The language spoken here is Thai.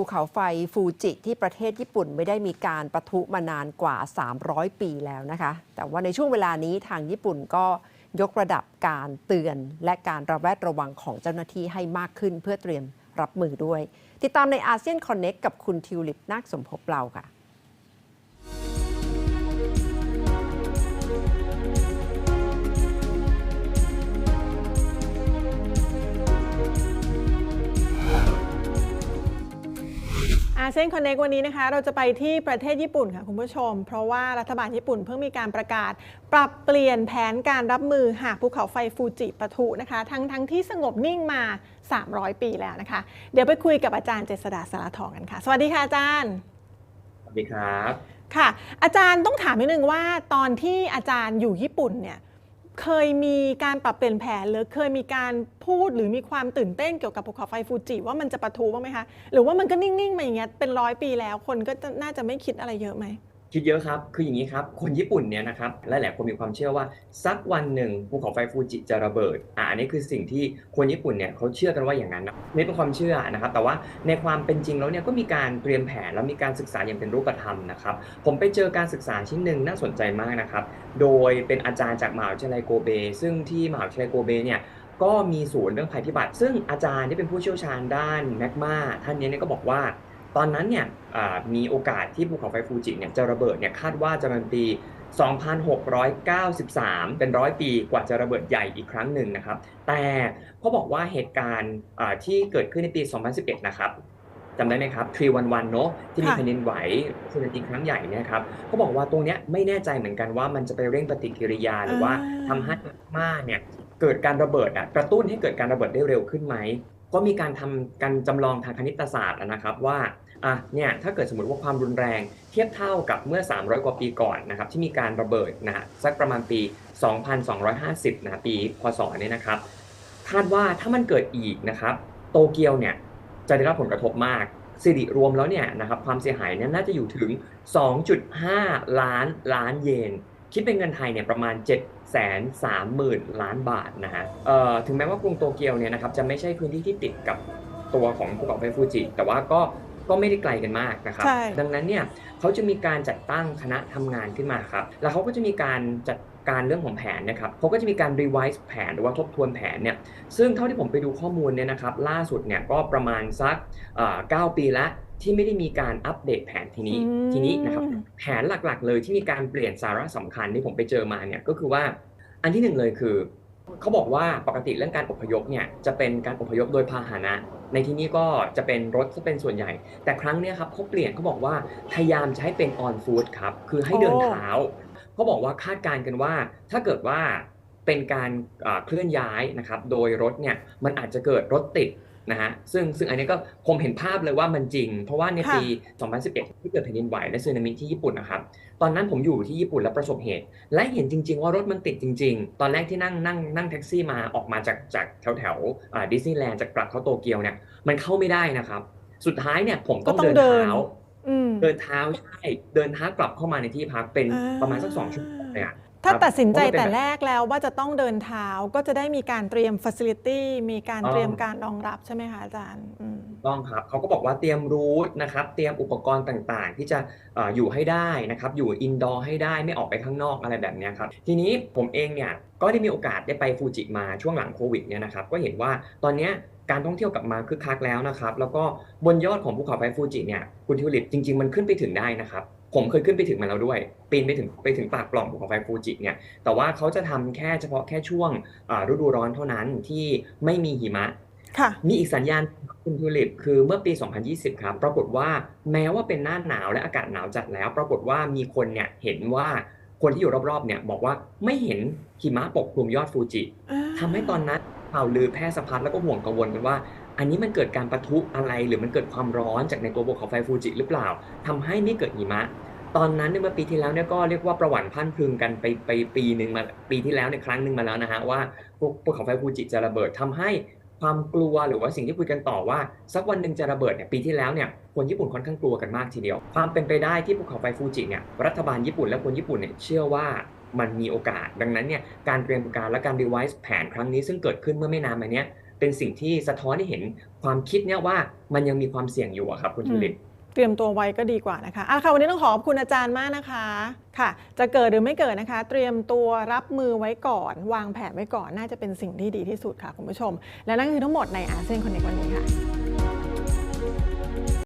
ภูเขาไฟฟูจิที่ประเทศญี่ปุ่นไม่ได้มีการประทุมานานกว่า 300 ปีแล้วนะคะ แต่ว่าในช่วงเวลานี้ทางญี่ปุ่นก็ยกระดับการเตือน และการระแวดระวังของเจ้าหน้าที่ให้มากขึ้นเพื่อเตรียมรับมือด้วย ติดตามในอาเซียนคอนเน็กกับคุณทิวลิปนาคสมภพเราค่ะ อาเซียนคอนเน t วันนี้นะคะ เราจะไปที่ประเทศญี่ปุ่นค่ะคุณผู้ชม เพราะว่ารัฐบาลญี่ปุ่นเพิ่งมีการประกาศ ปรับเปลี่ยนแผนการรับมือหากภูเขาไฟฟูจิปะทุนะคะ ทั้งทั้งที่สงบนิ่งมา 300 ปีแล้วนะคะ เดี๋ยวไปคุยกับอาจารย์เจษดาสารทองกันค่ะ สวัสดีค่ะอาจารย์ สวัสดีครับ ค่ะ อาจารย์ต้องถามนิดนึงว่าตอนที่อาจารย์อยู่ญี่ปุ่นเนี่ย เคยมีการปรับเปลี่ยนแผนหรือเคยมีการพูดหรือมีความตื่นเต้นเกี่ยวกับภูเขาไฟฟูจิว่ามันจะปะทุบ้างไหมคะ หรือว่ามันก็นิ่งๆมาอย่างเงี้ยเป็นร้อยปีแล้วคนก็น่าจะไม่คิดอะไรเยอะไหม คิดเยอะครับ คืออย่างนี้ครับ คนญี่ปุ่นเนี่ยนะครับหลายๆคนมีความเชื่อว่าสักวันหนึ่งภูเขาไฟฟูจิจะระเบิด อ่าอันนี้คือสิ่งที่คนญี่ปุ่นเนี่ยเขาเชื่อกันว่าอย่างนั้นนะนี่เป็นความเชื่อนะครับ แต่ว่าในความเป็นจริงแล้วเนี่ยก็มีการเตรียมแผนแล้วมีการศึกษาอย่างเป็นรูปธรรมนะครับ ผมไปเจอการศึกษาชิ้นหนึ่งน่าสนใจมากนะครับ โดยเป็นอาจารย์จากมหาวิทยาลัยโกเบ ซึ่งที่มหาวิทยาลัยโกเบเนี่ยก็มีศูนย์เรื่องภัยพิบัติ ซึ่งอาจารย์ที่เป็นผู้เชี่ยวชาญด้านแมกมาท่านนี้เนี่ยก็บอกว่า ตอนนั้นเนี่ยอ่ามีโอกาสที่ภูเขาไฟฟูจิเนี่ยจะระเบิดเนี่ยคาดว่าจะเป็นปี 2693 เป็นร้อยปีกว่าจะระเบิดใหญ่อีกครั้งหนึ่งนะครับ แต่เขาบอกว่าเหตุการณ์อ่าที่เกิดขึ้นในปี 2011 นะครับจำได้ไหมครับ311เนอะที่มีค่ะแผ่นดินไหวสึนามิครั้งใหญ่เนี่ยครับเขาบอกว่าตรงเนี้ยไม่แน่ใจเหมือนกันว่ามันจะไปเร่งปฏิกิริยาหรือว่าอ่าทำให้มาเนี่ยเกิดการระเบิดอะกระตุ้นให้เกิดการระเบิดได้เร็วขึ้นไหม ก็มีการทำการจำลองทางคณิตศาสตร์นะครับว่าอะเนี่ยถ้าเกิดสมมติว่าความรุนแรงเทียบเท่ากับเมื่อ 300 กว่าปีก่อนนะครับที่มีการระเบิดนะฮะสักประมาณปี 2250นะปีพศเนี่ยนะครับคาดว่าถ้ามันเกิดอีกนะครับโตเกียวเนี่ยจะได้รับผลกระทบมากสิริรวมแล้วเนี่ยนะครับความเสียหายเนี่ยน่าจะอยู่ถึง 2.5 ล้านล้านเยน คิดเป็นเงินไทยเนี่ยประมาณ 7 3 0 0 0 0 ล้านบาทนะฮะเอ่อถึงแม้ว่ากรุงโตเกียวเนี่ยนะครับจะไม่ใช่พื้นที่ที่ติดกับตัวของภูเขาไฟฟูจิ แต่ว่าก็ก็ไม่ได้ไกลกันมากนะครับใช่ดังนั้นเนี่ยเขาจะมีการจัดตั้งคณะทำงานขึ้นมาครับ แล้วเขาก็จะมีการจัดการเรื่องของแผนนะครับเขาก็จะมีการ revise แผนหรือว่าทบทวนแผนเนี่ย ซึ่งเท่าที่ผมไปดูข้อมูลเนี่ยนะครับ ล่าสุดเนี่ยก็ประมาณสักเอ่อ9ปีแล้ว ที่ไม่ได้มีการอัปเดตแผนทีนี้อืมทีนี้นะครับแผนหลักๆ เลยที่มีการเปลี่ยนสาระสำคัญที่ผมไปเจอมาเนี่ยก็คือว่าอันที่หนึ่งเลยคือเขาบอกว่าปกติเรื่องการอพยพเนี่ยจะเป็นการอพยพโดยพาหนะ ในที่นี้ก็จะเป็นรถที่เป็นส่วนใหญ่ แต่ครั้งเนี้ยครับเขาเปลี่ยนเขาบอกว่าพยายามจะให้เป็นออนฟู้ดครับคือให้เดินโอ้เท้าเขาบอกว่าคาดการณ์กันว่า ถ้าเกิดว่าเป็นการอ่าเคลื่อนย้ายนะครับโดยรถเนี่ยมันอาจจะเกิดรถติด นะฮะซึ่งซึ่งอันนี้ก็ผมเห็นภาพเลยว่ามันจริง เพราะว่าในปี 2011 ที่เกิดแผ่นดินไหวและสึนามิที่ญี่ปุ่นนะครับ ตอนนั้นผมอยู่ที่ญี่ปุ่นแล้วประสบเหตุ และเห็นจริง ๆ ว่ารถมันติดจริง ๆ ตอนแรกที่นั่งนั่งนั่งแท็กซี่มาออกมาจากจากแถวแถวดิสนีย์แลนด์จากกลับเข้าโตเกียวเนี่ยมันเข้าไม่ได้นะครับ สุดท้ายเนี่ยผมต้องก็ต้องเดินเดินเท้าอืมเดินเท้าใช่เดินเท้ากลับเข้ามาในที่พักเป็นอ่าประมาณสักสองชั่วโมงเลยอะ ถ้าครับตัดสินใจเพราะมันเป็นแต่แบบแรกแล้วว่าจะต้องเดินเท้าก็จะได้มีการเตรียมฟัซิลิตี้มีการอ๋อเตรียมการรองรับใช่ไหมคะอาจารย์อืมต้องครับเขาก็บอกว่าเตรียมรูทนะครับ เตรียมอุปกรณ์ต่างๆ ที่จะเอ่ออยู่ให้ได้นะครับ อยู่อินดอร์ให้ได้ไม่ออกไปข้างนอกอะไรแบบเนี้ยครับ ทีนี้ผมเองเนี่ยก็ได้มีโอกาสได้ไปฟูจิมาช่วงหลังโควิดเนี่ยนะครับ ก็เห็นว่าตอนเนี้ยการท่องเที่ยวกลับมาคึกคักแล้วนะครับ แล้วก็บนยอดของภูเขาไฟฟูจิเนี่ยคุณทิวลิปจริง ๆ มันขึ้นไปถึงได้นะครับ ผมเคยขึ้นไปถึงมาแล้วด้วย ปีนไปถึงไปถึงปากปล่องภูเขาไฟฟูจิเนี่ย แต่ว่าเขาจะทำแค่เฉพาะแค่ช่วงอ่าฤดูร้อนเท่านั้นที่ไม่มีหิมะค่ะมีอีกสัญญาณคุณทิวลิปคือเมื่อปี 2020 ครับ ปรากฏว่าแม้ว่าเป็นหน้าหนาวและอากาศหนาวจัดแล้ว ปรากฏว่ามีคนเนี่ยเห็นว่าคนที่อยู่รอบๆเนี่ยบอกว่าไม่เห็นหิมะปกคลุมยอดฟูจิทำให้ตอนนั้น ข่าวลือแพร่สะพัดแล้วก็ห่วงกังวลกันว่า อันนี้มันเกิดการปะทุอะไรหรือมันเกิดความร้อนจากในตัวภูเขาไฟฟูจิหรือเปล่าทำให้ไม่เกิดหิมะ ตอนนั้นเนี่ยเมื่อปีที่แล้วเนี่ยก็เรียกว่าประวัติพันพึงกันไปไปปีหนึ่งมาปีที่แล้วเนี่ยครั้งหนึ่งมาแล้วนะฮะว่าพวกภูเขาไฟฟูจิจะระเบิดทำให้ความกลัวหรือว่าสิ่งที่คุยกันต่อว่า สักวันหนึ่งจะระเบิดเนี่ยปีที่แล้วเนี่ยคนญี่ปุ่นค่อนข้างกลัวกันมากทีเดียว ความเป็นไปได้ที่ภูเขาไฟฟูจิเนี่ยรัฐบาลญี่ปุ่นและคนญี่ปุ่นเนี่ยเชื่อว่า มันมีโอกาส ดังนั้นเนี่ยการเตรียมการและการรีไวซ์แผนครั้งนี้ซึ่งเกิดขึ้นเมื่อไม่นานมาเนี้ยเป็นสิ่งที่สะท้อนให้เห็นความคิดเนี่ยว่ามันยังมีความเสี่ยงอยู่อะครับคุณชูลิตเตรียมตัวไว้ก็ดีกว่านะคะอะค่ะวันนี้ต้องขอบคุณอาจารย์มากนะคะ ค่ะ จะเกิดหรือไม่เกิดนะคะ เตรียมตัวรับมือไว้ก่อน วางแผนไว้ก่อน น่าจะเป็นสิ่งที่ดีที่สุดค่ะคุณผู้ชม และนั่นคือทั้งหมดในอาเซียนคอนเนควันนี้ค่ะ